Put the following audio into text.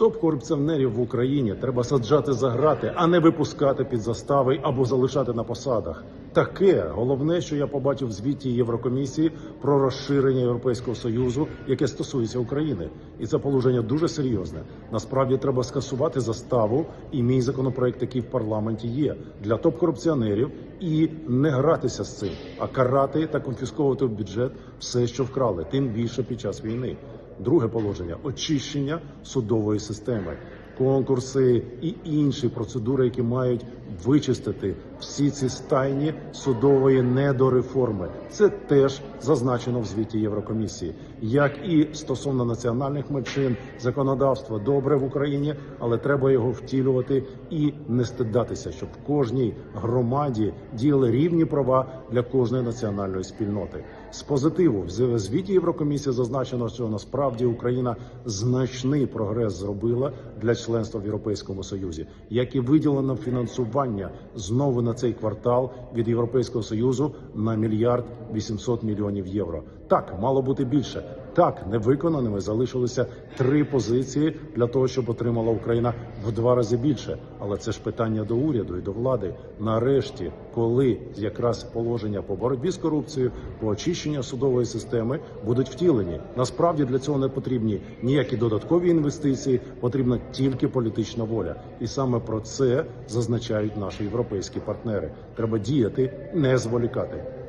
Топ-корупціонерів в Україні треба саджати за грати, а не випускати під застави або залишати на посадах. Таке головне, що я побачив в звіті Єврокомісії про розширення Європейського союзу, яке стосується України, і це положення дуже серйозне. Насправді треба скасувати заставу, і мій законопроект, який в парламенті є для топ-корупціонерів, і не гратися з цим, а карати та конфісковувати в бюджет все, що вкрали, тим більше під час війни. Друге положення очищення судової системи, конкурси і інші процедури, які мають вичистити всі ці стайні судової недореформи. Це теж зазначено в звіті Єврокомісії, як і стосовно національних меншин, законодавство добре в Україні, але треба його втілювати і не стидатися, щоб в кожній громаді діяли рівні права для кожної національної спільноти. З позитиву в звіті Єврокомісії зазначено, що насправді Україна значний прогрес зробила для членства в Європейському Союзі, як і виділено фінансування знову на цей квартал від Європейського союзу на мільярд 800 мільйонів євро. Так мало бути більше. Так невиконаними залишилися три позиції для того, щоб отримала Україна в два рази більше. Але це ж питання до уряду і до влади. Нарешті, коли якраз положення по боротьбі з корупцією, по очищенню судової системи будуть втілені. Насправді для цього не потрібні ніякі додаткові інвестиції, потрібна тільки політична воля. І саме про це зазначають наші європейські партнери. Треба діяти, не зволікати.